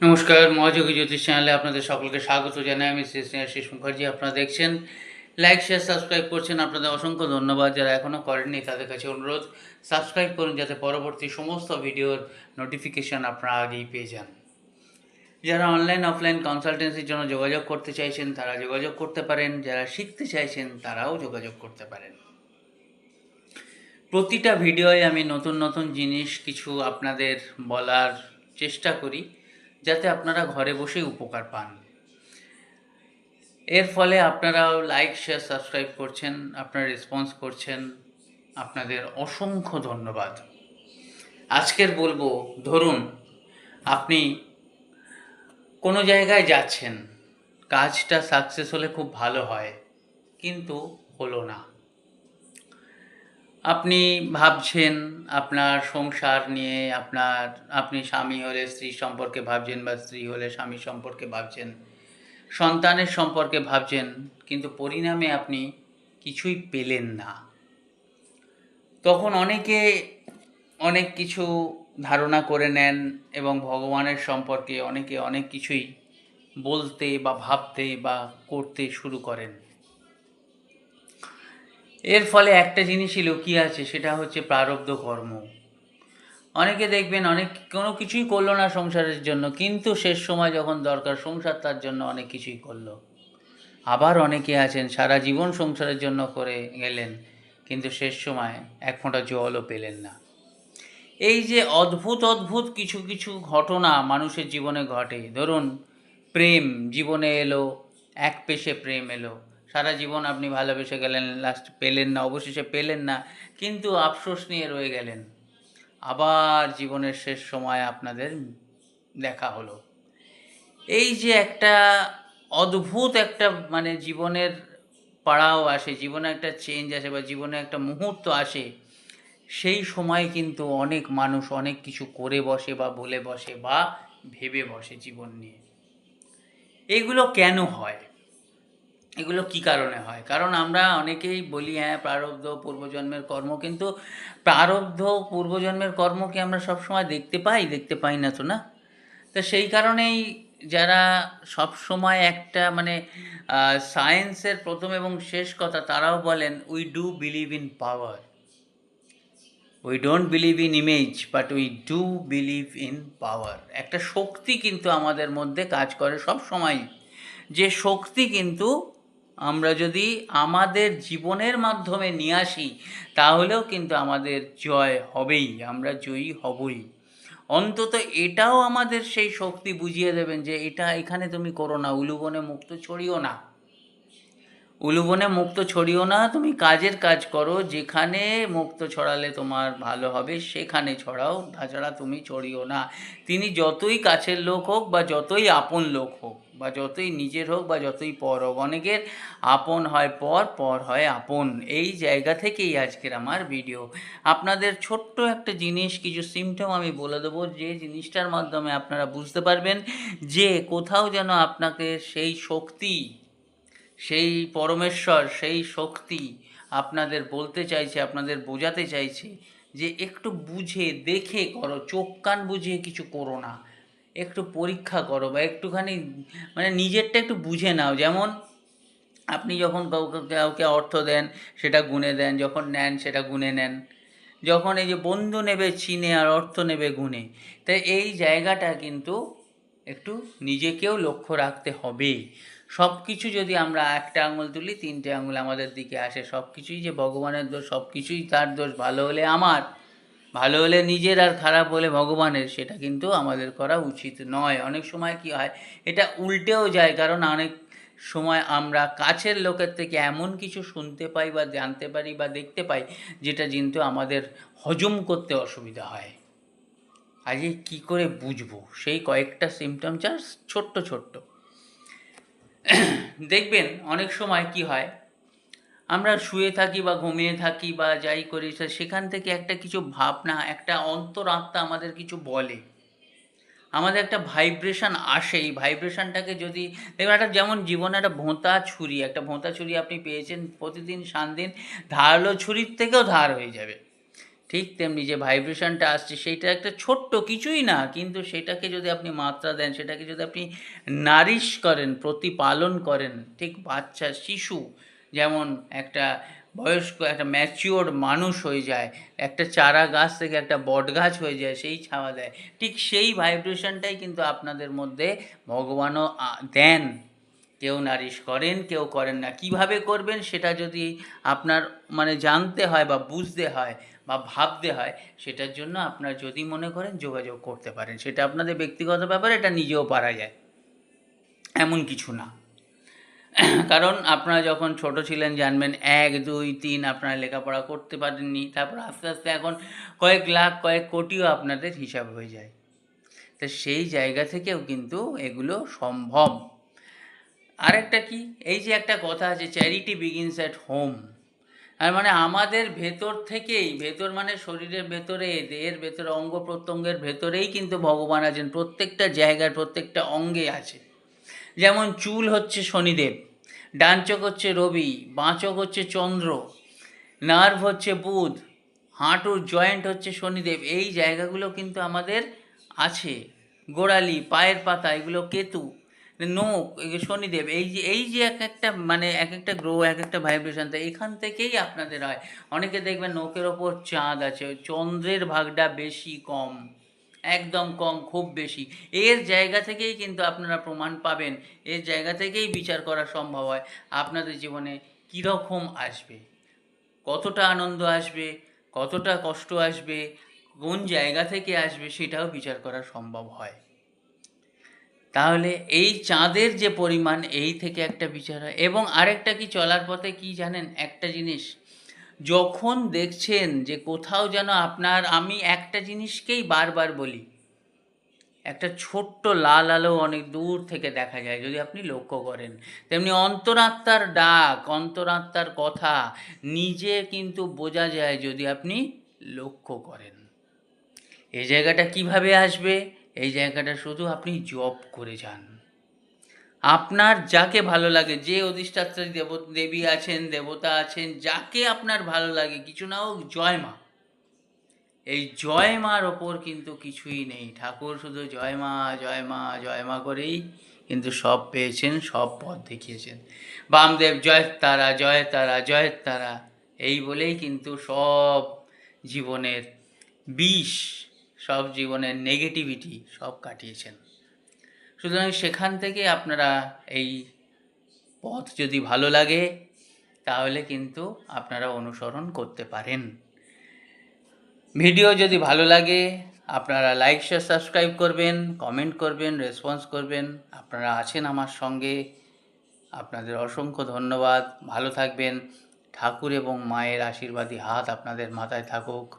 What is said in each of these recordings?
নমস্কার, মহাযোগী জ্যোতিষ চ্যানেলে আপনাদের সকলকে স্বাগত জানাই। আমি শ্রী শ্রী মুখার্জি, আপনারা দেখছেন। লাইক শেয়ার সাবস্ক্রাইব করছেন। আপনাদের অসংখ্য ধন্যবাদ। যারা এখনও করেননি, তাদের কাছে অনুরোধ সাবস্ক্রাইব করুন যাতে পরবর্তী সমস্ত ভিডিওর নোটিফিকেশান আপনারা আগেই পেয়ে যান। যারা অনলাইন অফলাইন কনসালটেন্সির জন্য যোগাযোগ করতে চাইছেন, তারা যোগাযোগ করতে পারেন। যারা শিখতে চাইছেন, তারাও যোগাযোগ করতে পারেন। প্রতিটা ভিডিওয় আমি নতুন নতুন জিনিস কিছু আপনাদের বলার চেষ্টা করি। যাতে আপনারা ঘরে বসেই উপকার পান। এর ফলে আপনারাও লাইক শেয়ার সাবস্ক্রাইব করছেন, আপনারা রেসপন্স করছেন, আপনাদের অসংখ্য ধন্যবাদ। আজকের বলব, ধরুন আপনি কোনো জায়গায় যাচ্ছেন, কাজটা সাকসেস হলে খুব ভালো হয়, কিন্তু হলো না। আপনি ভাবছেন আপনার সংসার নিয়ে আপনার, আপনি স্বামী হলে স্ত্রী সম্পর্কে ভাবছেন বা স্ত্রী হলে স্বামী সম্পর্কে ভাবছেন, সন্তানের সম্পর্কে ভাবছেন, কিন্তু পরিণামে আপনি কিছুই পেলেন না। তখন অনেকে অনেক কিছু ধারণা করে নেন এবং ভগবানের সম্পর্কে অনেকে অনেক কিছুই বলতে বা ভাবতে বা করতে শুরু করেন। এর ফলে একটা জিনিসই লুকিয়ে আছে, সেটা হচ্ছে প্রারব্ধ কর্ম। অনেকে দেখবেন অনেক, কোনো কিছুই করল না সংসারের জন্য, কিন্তু শেষ সময় যখন দরকার, সংসার তার জন্য অনেক কিছুই করল। আবার অনেকে আছেন, সারা জীবন সংসারের জন্য করে গেলেন, কিন্তু শেষ সময় এক ফোঁটা জলও পেলেন না। এই যে অদ্ভুত অদ্ভুত কিছু কিছু ঘটনা মানুষের জীবনে ঘটে। ধরুন, প্রেম, জীবনে এলো, এক পেশে প্রেম এলো। সারা জীবন আপনি ভালোবেসে গেলেন লাস্ট পেলেন না, অবশেষে পেলেন না, কিন্তু আফসোস নিয়ে রয়ে গেলেন। আবার জীবনের শেষ সময় আপনাদের দেখা হলো। এই যে একটা অদ্ভুত একটা মানে জীবনের পাড়াও আসে, জীবনে একটা চেঞ্জ আসে বা জীবনে একটা মুহূর্ত আসে, সেই সময় কিন্তু অনেক মানুষ অনেক কিছু করে বসে বা বলে বসে বা ভেবে বসে জীবন নিয়ে। এগুলো কেন হয়? এগুলো কি কারণে হয়? কারণ আমরা অনেকেই বলি হ্যাঁ প্রারব্ধ পূর্বজন্মের কর্ম, কিন্তু প্রারব্ধ পূর্বজন্মের কর্ম কি আমরা সবসময় দেখতে পাই দেখতে পাই না তো না? তো সেই কারণেই যারা সব সময় একটা মানে সায়েন্সের প্রথম এবং শেষ কথা তারাও বলেন we do believe in power we don't believe in image but we do believe in power একটা শক্তি কিন্তু আমাদের মধ্যে কাজ করে সব সময় যে শক্তি কিন্তু আমরা যদি আমাদের জীবনের মাধ্যমে নিয়ে আসি, তাহলেও কিন্তু আমাদের জয় হবেই, আমরা জয়ী হবই। অন্তত এটাও আমাদের সেই শক্তি বুঝিয়ে দেবেন যে এটা এখানে তুমি করো না, উলুবনে মুক্ত ছড়িও না। উলুবনে মুক্ত ছড়িও না, তুমি কাজের কাজ করো। যেখানে মুক্ত ছড়ালে তোমার ভালো হবে, সেখানে ছড়াও, তাছাড়া তুমি ছড়িও না। তিনি যতই কাছের লোক হোক বা যতই আপন লোক হোক, বা যতই নিজের হোক বা যতই পর হোক, অনেকের আপন হয় পর পর হয় আপন। এই জায়গা থেকেই আজকের আমার ভিডিও। আপনাদের ছোট্ট একটা জিনিস, কিছু সিমটম আমি বলে দেবো, যে জিনিসটার মাধ্যমে আপনারা বুঝতে পারবেন যে কোথাও যেন আপনাকে সেই শক্তি সেই পরমেশ্বর, সেই শক্তি আপনাদের বলতে চাইছে, আপনাদের বোঝাতে চাইছে যে একটু বুঝে, দেখে করো, চোখ কান বুঝিয়ে কিছু করো না। একটু পরীক্ষা করো বা একটুখানি মানে নিজেরটা একটু বুঝে নাও। যেমন আপনি যখন কাউকে কাউকে অর্থ দেন, সেটা গুনে দেন, যখন নেন, সেটা গুনে নেন। যখন এই যে বন্ধু নেবে, চিনে আর অর্থ নেবে, গুনে। তাই এই জায়গাটা কিন্তু একটু নিজেকেও লক্ষ্য রাখতে হবে। সব কিছু যদি আমরা একটা আঙুল তুলি, তিনটে আঙুল আমাদের দিকে আসে। সব কিছুই যে ভগবানের দোষ সব কিছুই তার দোষ। ভালো হলে আমার, ভালো হলে নিজের আর খারাপ হলে ভগবানের, সেটা কিন্তু আমাদের করা উচিত নয়। অনেক সময় কি হয়, এটা উল্টেও যায়, কারণ অনেক সময় আমরা কাছের লোকের থেকে এমন কিছু শুনতে পাই বা জানতে পারি বা দেখতে পাই, যেটা কিন্তু আমাদের হজম করতে অসুবিধা হয়। আজকে কি করে বুঝব? সেই কয়েকটা সিমটম জাস্ট ছোট্ট ছোট্ট। দেখবেন অনেক সময় কি হয়, আমরা শুয়ে থাকি বা ঘুমিয়ে থাকি বা যাই করি সেখান থেকে একটা কিছু ভাবনা, একটা অন্তরাত্মা আমাদের কিছু বলে। আমাদের একটা ভাইব্রেশন আসে, এই ভাইব্রেশনটাকে যদি, দেখবেন একটা যেমন জীবনে একটা ভোঁতা ছুরি, একটা ভোঁতা ছুরি আপনি পেয়েছেন, প্রতিদিন সান দিন ধারালো ছুরির থেকেও ধার হয়ে যাবে। ঠিক তেমনি যে ভাইব্রেশনটা আসছে, সেইটা একটা ছোট্ট কিছুই না, কিন্তু সেটাকে যদি আপনি মাত্রা দেন, সেটাকে যদি আপনি নারিশ করেন, প্রতিপালন করেন, ঠিক বাচ্চা, শিশু, যেমন একটা বয়স্ক, একটা ম্যাচিওর মানুষ হয়ে যায়, একটা চারা গাছ থেকে একটা বট গাছ হয়ে যায়, সেই ছাওয়া দেয়, ঠিক সেই ভাইব্রেশনটাই কিন্তু আপনাদের মধ্যে ভগবানও দেন। কেউ নারিশ করেন, কেউ করেন না। কীভাবে করবেন, সেটা যদি আপনার মানে জানতে হয় বা বুঝতে হয় বা ভাবতে হয়, সেটার জন্য আপনার যদি মনে করেন যোগাযোগ করতে পারেন। সেটা আপনাদের ব্যক্তিগত ব্যাপার, এটা নিজেও পারা যায়। এমন কিছু না। কারণ আপনারা যখন ছোট ছিলেন, জানবেন এক, দুই, তিন আপনারা লেখাপড়া করতে পারেননি, তারপর আস্তে আস্তে এখন কয়েক লাখ, কয়েক কোটিও আপনাদের হিসাব হয়ে যায়। তো সেই জায়গা থেকেও কিন্তু এগুলো সম্ভব। আরেকটা কি? এই যে একটা কথা আছে চ্যারিটি বিগিনস অ্যাট হোম আর মানে আমাদের ভেতর থেকেই, ভেতর মানে শরীরের ভেতরে, দেহের ভেতরে, অঙ্গ প্রত্যঙ্গের ভেতরেই কিন্তু ভগবান আছেন, প্রত্যেকটা জায়গার প্রত্যেকটা অঙ্গে আছে যেমন চুল হচ্ছে শনিদেব, ডান চোখ হচ্ছে রবি, বাঁ চোখ হচ্ছে চন্দ্র, নার্ভ হচ্ছে বুধ, হাঁটুর জয়েন্ট হচ্ছে শনিদেব, এই জায়গাগুলো কিন্তু আমাদের আছে। গোড়ালি, পায়ের পাতা, এগুলো কেতু নোক এগুলো শনিদেব, এই যে এই যে এক একটা মানে এক একটা গ্রহ এক একটা ভাইব্রেশন তো এখান থেকেই আপনাদের হয়। অনেকে দেখবেন নোকের ওপর চাঁদ আছে চন্দ্রের ভাগটা বেশি কম, একদম কম, খুব বেশি। এর জায়গা থেকেই কিন্তু আপনারা প্রমাণ পাবেন, এর জায়গা থেকেই বিচার করা সম্ভব হয়, আপনাদের জীবনে কীরকম আসবে, কতটা আনন্দ আসবে, কতটা কষ্ট আসবে, কোন জায়গা থেকে আসবে, সেটাও বিচার করা সম্ভব হয়। তাহলে এই চাঁদের যে পরিমাণ, এই থেকে একটা বিচার হয়। এবং আরেকটা কি, চলার পথে কি জানেন? একটা জিনিস, যখন দেখছেন যে কোথাও যেন আপনার, আমি একটা জিনিসকেই বারবার বলি, একটা ছোট্ট লাল আলো অনেক দূর থেকে দেখা যায়, যদি আপনি লক্ষ্য করেন। তেমনি অন্তরাত্মার ডাক, অন্তরাত্মার কথা নিজে কিন্তু বোঝা যায় যদি আপনি লক্ষ্য করেন। এই জায়গাটা কীভাবে আসবে? এই জায়গাটা শুধু আপনি জব করে যান। আপনার যাকে ভালো লাগে, যে অধিষ্ঠাত্রী দেব, দেবী আছেন, দেবতা আছেন, যাকে আপনার ভালো লাগে, কিছু না হোক জয় মা। এই জয় মার ওপর কিন্তু কিছুই নেই। ঠাকুর শুধু জয় মা জয় মা জয় মা করেই কিন্তু সব পেয়েছেন, সব পথ দেখিয়েছেন। বামদেব জয় তারা জয় তারা জয় তারা, এই বলেই কিন্তু সব জীবনের বিষ সব জীবনের নেগেটিভিটি সব কাটিয়েছেন। সুতরাং সেখান থেকে আপনারা এই পথ যদি ভালো লাগে, তাহলে কিন্তু আপনারা অনুসরণ করতে পারেন। ভিডিও যদি ভালো লাগে, আপনারা লাইক শেয়ার সাবস্ক্রাইব করবেন কমেন্ট করবেন রেসপন্স করবেন। আপনারা আছেন আমার সঙ্গে। আপনাদের অসংখ্য ধন্যবাদ। ভালো থাকবেন। ঠাকুর এবং মায়ের আশীর্বাদী হাত আপনাদের মাথায় থাকুক।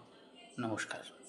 নমস্কার।